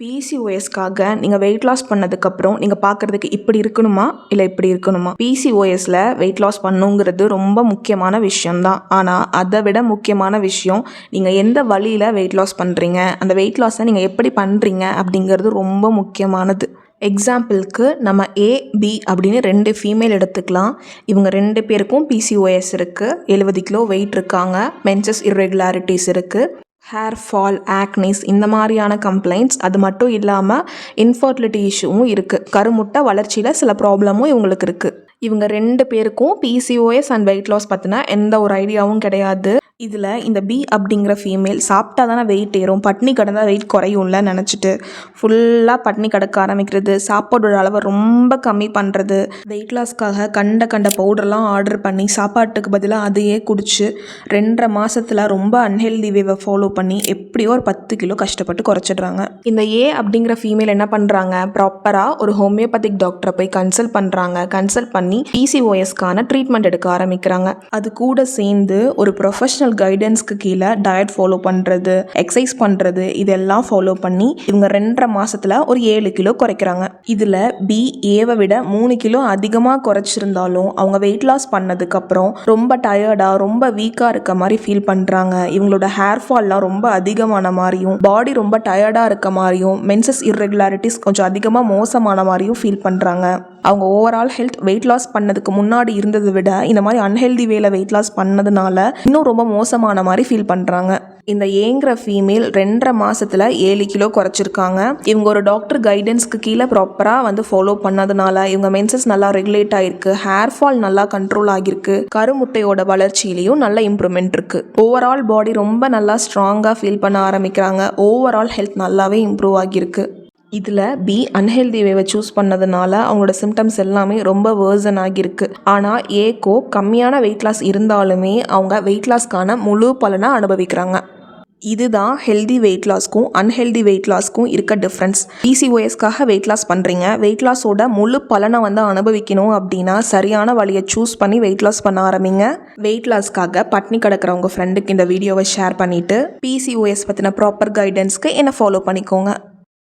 பிசிஓஎஸ்க்காக நீங்கள் weight loss பண்ணதுக்கப்புறம் நீங்கள் பார்க்குறதுக்கு இப்படி இருக்கணுமா? இல்லை இப்படி இருக்கணுமா? பிசிஓஎஸில் வெயிட் லாஸ் பண்ணுங்கிறது ரொம்ப முக்கியமான விஷயம்தான். ஆனால் அதை விட முக்கியமான விஷயம் நீங்கள் எந்த வழியில் வெயிட் லாஸ் பண்ணுறீங்க அந்த வெயிட் லாஸை நீங்கள் எப்படி பண்ணுறீங்க அப்படிங்கிறது ரொம்ப முக்கியமானது. எக்ஸாம்பிளுக்கு நம்ம ஏ பி அப்படின்னு ரெண்டு ஃபீமேல் எடுத்துக்கலாம். இவங்க ரெண்டு பேருக்கும் பிசிஓஎஸ் இருக்குது எழுபது கிலோ வெயிட் இருக்காங்க. மென்சஸ் இர்ரெகுலாரிட்டிஸ் இருக்குது ஹேர் ஃபால் ஆக்னிஸ் இந்த மாதிரியான கம்ப்ளைண்ட்ஸ் அது மட்டும் இல்லாமல் இன்ஃபர்டிலிட்டி இஷ்யூவும் இருக்குது கருமுட்டை வளர்ச்சியில் சில ப்ராப்ளமும் இவங்களுக்கு இருக்குது இவங்க ரெண்டு பேருக்கும் பிசிஓஎஸ் அண்ட் வெயிட் லாஸ் பற்றின எந்த ஒரு ஐடியாவும் கிடையாது. இதில் இந்த பி அப்படிங்கிற ஃபீமேல் சாப்பிட்டா தானே வெயிட் ஏறும்? பட்னி கிடந்தால் வெயிட் குறையும்ல நினச்சிட்டு. ஃபுல்லாக பட்னி கிடக்க ஆரம்பிக்கிறது. சாப்பாடோட அளவை ரொம்ப கம்மி பண்ணுறது வெயிட் லாஸ்க்காக கண்ட கண்ட பவுடர்லாம் ஆர்டர் பண்ணி சாப்பாட்டுக்கு பதிலாக அதையே குடிச்சு ரெண்டரை மாதத்தில் ரொம்ப அன்ஹெல்தி வேவை ஃபாலோ பண்ணி எப்படியோ ஒரு பத்து கிலோ கஷ்டப்பட்டு குறைச்சிடுறாங்க. இந்த ஏ அப்படிங்கிற ஃபீமேல் என்ன பண்ணுறாங்க ப்ராப்பராக ஒரு ஹோமியோபதிக் டாக்டரை போய் கன்சல்ட் பண்ணுறாங்க கன்சல்ட் பண்ணி பிசிஓஎஸ்க்கான ட்ரீட்மெண்ட் எடுக்க ஆரம்பிக்கிறாங்க. அது கூட சேர்ந்து ஒரு ப்ரொஃபஷனல் கைடன்ஸ்க்கு கீழே டயட் ஃபாலோ பண்ணுறது எக்ஸசைஸ் பண்ணுறது இதெல்லாம் ஃபாலோ பண்ணி இவங்க ரெண்டரை மாதத்தில் ஒரு ஏழு கிலோ குறைக்கிறாங்க. இதில் பி ஏவை விட மூணு கிலோ அதிகமாக குறைச்சிருந்தாலும் அவங்க வெயிட் லாஸ் பண்ணதுக்கப்புறம் ரொம்ப டயர்டாக ரொம்ப வீக்காக இருக்க மாதிரி ஃபீல் பண்ணுறாங்க இவங்களோட ஹேர் ஃபால்லாம் ரொம்ப அதிகமான மாதிரியும் பாடி ரொம்ப டயர்டாக இருக்க மாதிரியும் மென்சஸ் இர்ரெகுலாரிட்டிஸ் கொஞ்சம் அதிகமாக மோசமான மாதிரியும் ஃபீல் பண்ணுறாங்க அவங்க ஓவரால் ஹெல்த் வெயிட் லாஸ் பண்ணதுக்கு முன்னாடி இருந்ததை விட இந்த மாதிரி அன்ஹெல்தி வேலை வெயிட் லாஸ் பண்ணதுனால இன்னும் ரொம்ப மோசமான மாதிரி ஃபீல் பண்ணுறாங்க இந்த ஏங்குற ஃபீமேல் ரெண்டரை மாதத்தில் ஏழு கிலோ குறைச்சிருக்காங்க. இவங்க ஒரு டாக்டர் கைடன்ஸ்க்கு கீழே ப்ராப்பராக வந்து ஃபாலோ பண்ணதுனால இவங்க மென்சஸ் நல்லா ரெகுலேட் ஆகிருக்கு ஹேர் ஃபால் நல்லா கண்ட்ரோல் ஆகிருக்கு கருமுட்டையோட வளர்ச்சியிலையும் நல்ல இம்ப்ரூவ்மெண்ட் இருக்குது ஓவரால் பாடி ரொம்ப நல்லா ஸ்ட்ராங்காக ஃபீல் பண்ண ஆரம்பிக்கிறாங்க. ஓவரால் ஹெல்த் நல்லாவே இம்ப்ரூவ் ஆகியிருக்கு. இதில் பி அன்ஹெல்தி வேவை சூஸ் பண்ணதுனால அவங்களோட சிம்டம்ஸ் எல்லாமே ரொம்ப வேர்சன் ஆகியிருக்கு. ஆனால் ஏக்கோ கம்மியான வெயிட் லாஸ் இருந்தாலுமே அவங்க வெயிட் லாஸ்க்கான முழு பலனை அனுபவிக்கிறாங்க. இதுதான் ஹெல்தி வெயிட் லாஸ்க்கும் அன்ஹெல்தி வெயிட் லாஸ்க்கும் இருக்க டிஃப்ரென்ஸ் பிசிஓஎஸ்க்காக வெயிட் லாஸ் பண்ணுறீங்க வெயிட் லாஸோட முழு பலனை வந்து அனுபவிக்கணும் அப்படின்னா சரியான வழியை சூஸ் பண்ணி வெயிட் லாஸ் பண்ண ஆரம்பிங்க. வெயிட் லாஸ்க்காக பட்னி கிடக்கிற உங்கள் ஃப்ரெண்டுக்கு இந்த வீடியோவை ஷேர் பண்ணிவிட்டு பிசிஓஎஸ் பற்றின ப்ராப்பர் கைடன்ஸ்க்கு என்னை ஃபாலோ பண்ணிக்கோங்க.